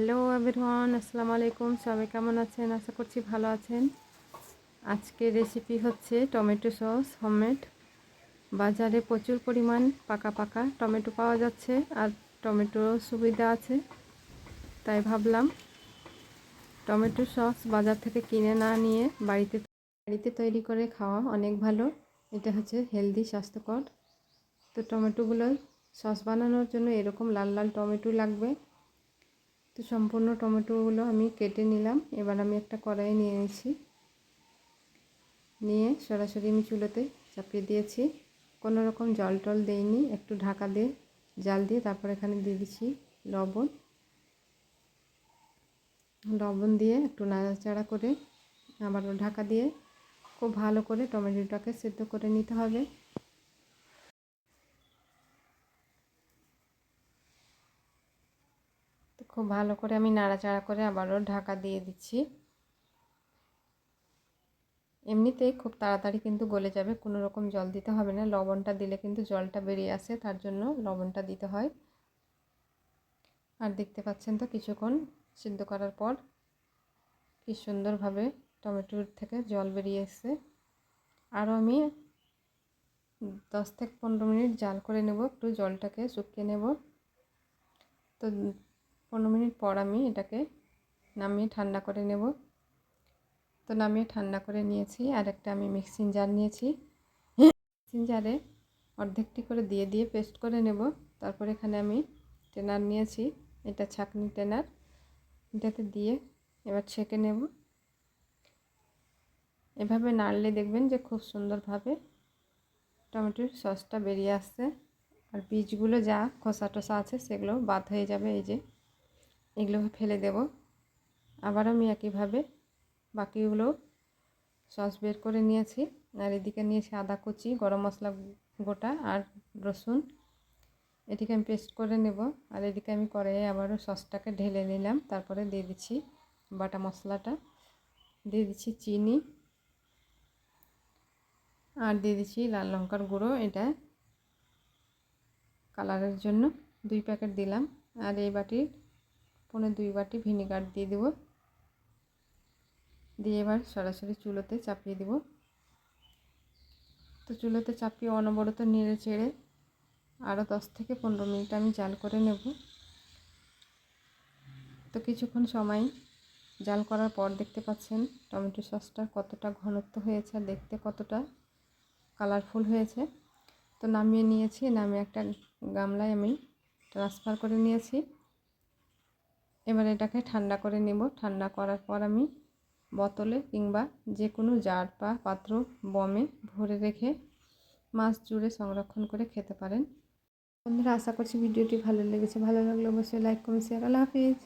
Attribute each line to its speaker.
Speaker 1: Hello everyone আসসালামু আলাইকুম সবাই কেমন আছেন? আশা করছি ভালো আছেন। আজকে রেসিপি হচ্ছে টমেটো সস হোমমেড বাজারে প্রচুর পরিমাণ পাকা পাকা টমেটো পাওয়া যাচ্ছে আর টমেটো সুবিধা আছে। তাই ভাবলাম টমেটো সস বাজার থেকে কিনে না নিয়ে বাড়িতে বাড়িতে তৈরি করে খাওয়া অনেক ভালো। এটা হচ্ছে হেলদি স্বাস্থ্যকর। তো টমেটোগুলো সস বানানোর জন্য এরকম লাল লাল টমেটো লাগবে। তো সম্পূর্ণ টমেটোগুলো আমি কেটে নিলাম। এবার আমি একটা কড়াই নিয়ে নিয়েছি। নিয়ে সরাসরি আমি চুলোতে চাপিয়ে দিয়েছি। কোনো রকম জল টল দেইনি, একটু ঢাকা দিয়ে জাল দিয়ে তারপর এখানে দিয়ে দিচ্ছি লবণ। লবণ দিয়ে একটু নাড়াচাড়া করে আবারও ঢাকা দিয়ে খুব ভালো করে টমেটোটাকে সেদ্ধ করে নিতে হবে। খুব ভালো করে আমি নাড়াচাড়া করে আবারও ঢাকা দিয়ে দিচ্ছি। এমনিতেই খুব তাড়াতাড়ি কিন্তু গলে যাবে, কোনো রকম জল দিতে হবে না। লবণটা দিলে কিন্তু জলটা বেরিয়ে আসে, তার জন্য লবণটা দিতে হয়। আর দেখতে পাচ্ছেন তো কিছুক্ষণ সিদ্ধ করার পর কি সুন্দরভাবে টমেটোর থেকে জল বেরিয়ে এসছে আরও আমি দশ থেকে পনেরো মিনিট জাল করে নেব, একটু জলটাকে শুকিয়ে নেব। তো পনেরো মিনিট পর আমি এটাকে নামিয়ে ঠান্ডা করে নেব। তো নামিয়ে ঠান্ডা করে নিয়েছি আর একটা আমি মিক্সিং জার নিয়েছি। মিক্সিং জারে অর্ধেকটি করে দিয়ে দিয়ে পেস্ট করে নেব। তারপর এখানে আমি টেনার নিয়েছি, এটা ছাকনি টেনার। এটাতে দিয়ে এবার ছেঁকে নেব। এভাবে নাড়লে দেখবেন যে খুব সুন্দরভাবে টমেটোর সসটা বেরিয়ে আসছে। আর বীজগুলো যা খোসা টোসা আছে সেগুলো বাদ হয়ে যাবে এই যে। এগুলো ফেলে দেব। আবার আমি একইভাবে বাকিগুলো সস বের করে নিয়েছি। আর এদিকে নিয়েছি আদা কুচি, গরম মশলা গোটা আর রসুন। এটিকে আমি পেস্ট করে নেব। আর এদিকে আমি কড়াইয়ে আবারও সসটাকে ঢেলে নিলাম। তারপরে দিয়ে দিচ্ছি বাটা মশলাটা। দিয়ে দিচ্ছি চিনি। আর দিয়ে দিচ্ছি লাল লঙ্কার গুঁড়ো। এটা কালারের জন্য দুই প্যাকেট দিলাম। আর এই বাটির পনেরো দুই বাটি ভিনিগার দিয়ে দেব। দিয়ে এবার সরাসরি চুলোতে চাপিয়ে দেব। তো চুলোতে চাপিয়ে অনবরত নেড়ে চেড়ে আরও দশ থেকে পনেরো মিনিট আমি জাল করে নেব। তো কিছুক্ষণ সময় জাল করার পর দেখতে পাচ্ছেন টমেটো সসটা কতটা ঘনত্ব হয়েছে আর দেখতে কতটা কালারফুল হয়েছে। তো নামিয়ে নিয়েছি, নামিয়ে একটা গামলায় আমি ট্রান্সফার করে নিয়েছি। এবার এটাকে ঠান্ডা করে নেব। ঠান্ডা করার পর আমি বোতলে কিংবা যে কোনো জার বা পাত্র বমে ভরে রেখে মাছ জুড়ে সংরক্ষণ করে খেতে পারেন। বন্ধুরা, আশা করছি ভিডিওটি ভালো লেগেছে। ভালো লাগলে অবশ্যই লাইক কমেন্ট শেয়ার আল্লাহ হাফিজ।